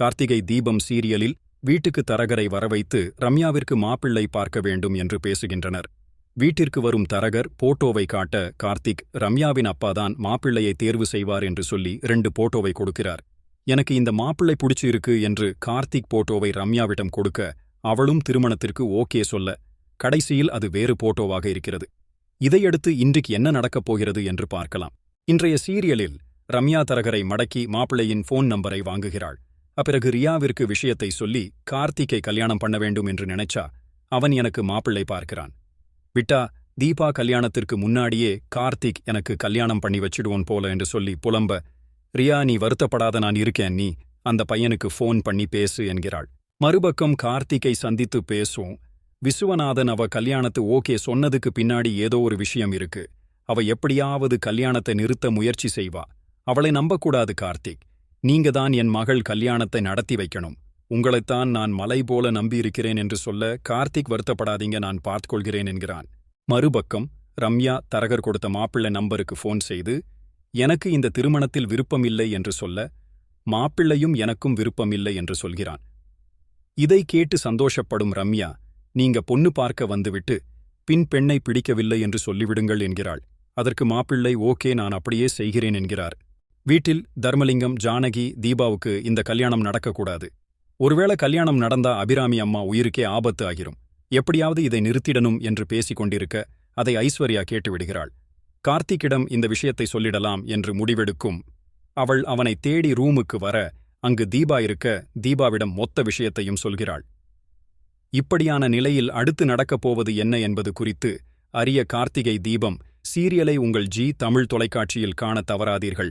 கார்த்திகை தீபம் சீரியலில் வீட்டுக்கு தரகரை வரவைத்து ரம்யாவிற்கு மாப்பிள்ளை பார்க்க வேண்டும் என்று பேசுகின்றனர். வீட்டிற்கு வரும் தரகர் போட்டோவை காட்ட கார்த்திக் ரம்யாவின் அப்பாதான் மாப்பிள்ளையை தேர்வு செய்வார் என்று சொல்லி ரெண்டு போட்டோவை கொடுக்கிறார். எனக்கு இந்த மாப்பிள்ளை பிடிச்சிருக்கு என்று கார்த்திக் போட்டோவை ரம்யாவிடம் கொடுக்க அவளும் திருமணத்திற்கு ஓகே சொல்ல கடைசியில் அது வேறு போட்டோவாக இருக்கிறது. இதையடுத்து இன்றைக்கு என்ன நடக்கப் போகிறது என்று பார்க்கலாம். இன்றைய சீரியலில் ரம்யா தரகரை மடக்கி மாப்பிள்ளையின் ஃபோன் நம்பரை வாங்குகிறாள். அப்பிறகு ரியாவிற்கு விஷயத்தை சொல்லி கார்த்திக்கை கல்யாணம் பண்ண வேண்டும் என்று நினைச்சா அவன் எனக்கு மாப்பிள்ளை பார்க்கிறான். விட்டா தீபா கல்யாணத்திற்கு முன்னாடியே கார்த்திக் எனக்கு கல்யாணம் பண்ணி வச்சிடுவோன் போல என்று சொல்லி புலம்ப ரியா நீ வருத்தப்படாத நான் இருக்கேன் நீ அந்த பையனுக்கு ஃபோன் பண்ணி பேசு என்கிறாள். மறுபக்கம் கார்த்திக்கை சந்தித்து பேசும் விசுவநாதன் அவ கல்யாணத்து ஓகே சொன்னதுக்கு பின்னாடி ஏதோ ஒரு விஷயம் இருக்கு. அவ எப்படியாவது கல்யாணத்தை நிறுத்த முயற்சி செய்வா. அவளை நம்பக்கூடாது கார்த்திக். நீங்க தான் என் மகள் கல்யாணத்தை நடத்தி வைக்கணும். உங்களைத்தான் நான் மலை போல நம்பியிருக்கிறேன் என்று சொல்ல கார்த்திக் வருத்தப்படாதீங்க நான் பார்த்துக்கொள்கிறேன் என்கிறான். மறுபக்கம் ரம்யா தரகர் கொடுத்த மாப்பிள்ளை நம்பருக்கு ஃபோன் செய்து எனக்கு இந்த திருமணத்தில் விருப்பமில்லை என்று சொல்ல மாப்பிள்ளையும் எனக்கும் விருப்பமில்லை என்று சொல்கிறான். இதை கேட்டு சந்தோஷப்படும் ரம்யா நீங்க பொண்ணு பார்க்க வந்துவிட்டு பின் பெண்ணை பிடிக்கவில்லை என்று சொல்லிவிடுங்கள் என்கிறாள். அதற்கு மாப்பிள்ளை ஓகே நான் அப்படியே செய்கிறேன் என்கிறார். வீட்டில் தர்மலிங்கம் ஜானகி தீபாவுக்கு இந்த கல்யாணம் நடக்கக்கூடாது. ஒருவேளை கல்யாணம் நடந்தா அபிராமி அம்மா உயிருக்கே ஆபத்து ஆகிரும். எப்படியாவது இதை நிறுத்திடணும் என்று பேசிக் கொண்டிருக்க அதை ஐஸ்வர்யா கேட்டுவிடுகிறாள். கார்த்திக்கிடம் இந்த விஷயத்தை சொல்லிடலாம் என்று முடிவெடுக்கும். அவள் அவனை தேடி ரூமுக்கு வர அங்கு தீபா இருக்க தீபாவிடம் மொத்த விஷயத்தையும் சொல்கிறாள். இப்படியான நிலையில் அடுத்து நடக்கப் போவது என்ன என்பது குறித்து அரிய கார்த்திகை தீபம் சீரியலை உங்கள் ஜி தமிழ் தொலைக்காட்சியில் காணத் தவறாதீர்கள்.